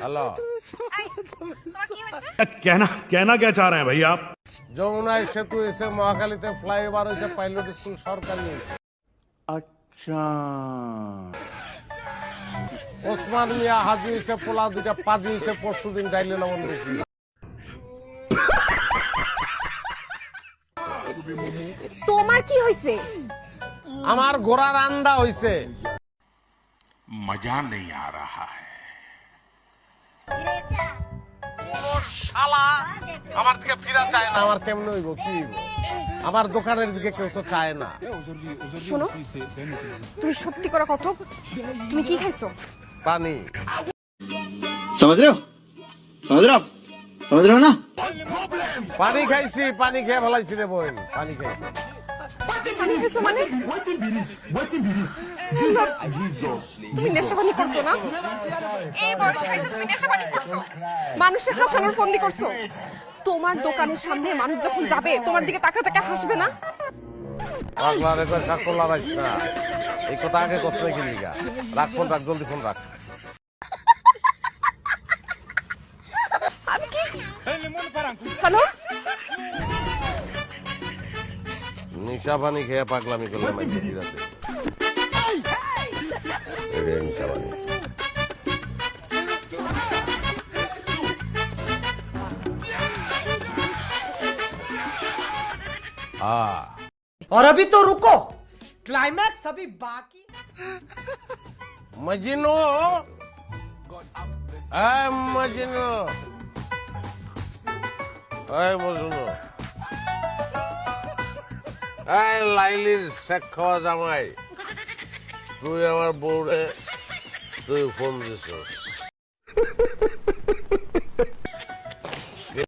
Hello. কেনা কেনা কে চাহ রে ভাই আপ আচ্ছা। ওসমান মিয়া হাজি হয়েছে পোলা দুইটা পাজি হয়েছে পরশু দিন লবণ তোমার কি হয়েছে? আমার ঘোড়ার আন্ডা হয়েছে। मजा नहीं आ रहा है শালা আমার দিকে ফিরা চায় না আমার কেমনে হইব কি হইব আমার দোকানের দিকে কেউ তো চায় না শোনো তুমি সত্যি করে কত তুমি কি খাইছো পানি समझ रहे हो समझ रहे हो आप समझ रहे हो ना পানি খাইছি পানি খেয়ে ফেলাইছি রে বোন পানি খাইছি মানে তুমি নেশাবানি করছ না এই বয়সে এসে তুমি নেশাবানি করছ মানুষের হাসানোর ফন্দি করছ তোমার দোকানের সামনে মানুষ যখন যাবে তোমার দিকে তাকা তাকা হাসবে না পাগলা রে কয় না এই কথা আগে কথা রেখে লিগা রাখ ফোন রাখ জলদি ফোন রাখ আমি কি হ্যালো নিশা পানি খেয়ে পাগলামি করলে মাইকে দিদাতে এরে নিশা পানি हाँ और अभी तो रुको क्लाइमैक्स अभी बाकी मजनू এই মজনু এই মজনু এই লাইলির শেখ খাওয়া জামাই। তুই আমার বউরে তুই ফোন দিছিস।